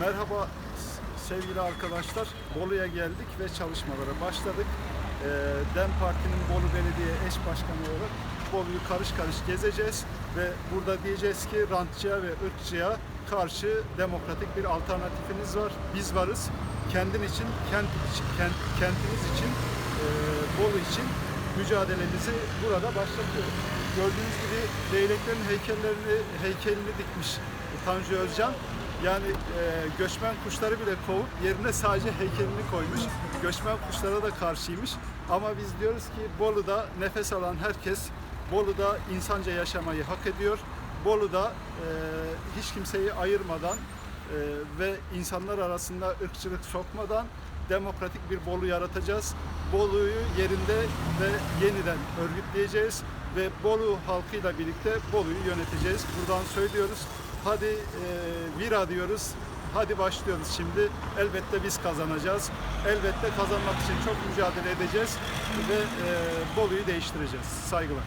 Merhaba sevgili arkadaşlar. Bolu'ya geldik ve çalışmalara başladık. Ee, DEM Parti'nin Bolu Belediye eş başkanı olarak Bolu'yu karış karış gezeceğiz ve burada diyeceğiz ki rantçıya ve ırkçıya karşı demokratik bir alternatifiniz var. Biz varız. Kendin için, kent, kent, kentiniz için, e, Bolu için mücadelemizi burada başlatıyoruz. Gördüğünüz gibi leyleklerin heykellerini heykelini dikmiş Tanju Özcan. Yani e, göçmen kuşları bile kovup yerine sadece heykelini koymuş. Göçmen kuşlara da karşıymış. Ama biz diyoruz ki Bolu'da nefes alan herkes Bolu'da insanca yaşamayı hak ediyor. Bolu'da e, hiç kimseyi ayırmadan e, ve insanlar arasında ırkçılık sokmadan demokratik bir Bolu yaratacağız. Bolu'yu yerinde ve yeniden örgütleyeceğiz ve Bolu halkıyla birlikte Bolu'yu yöneteceğiz. Buradan söylüyoruz. Hadi e, vira diyoruz. Hadi başlıyoruz şimdi. Elbette biz kazanacağız. Elbette kazanmak için çok mücadele edeceğiz ve e, Bolu'yu değiştireceğiz. Saygılar.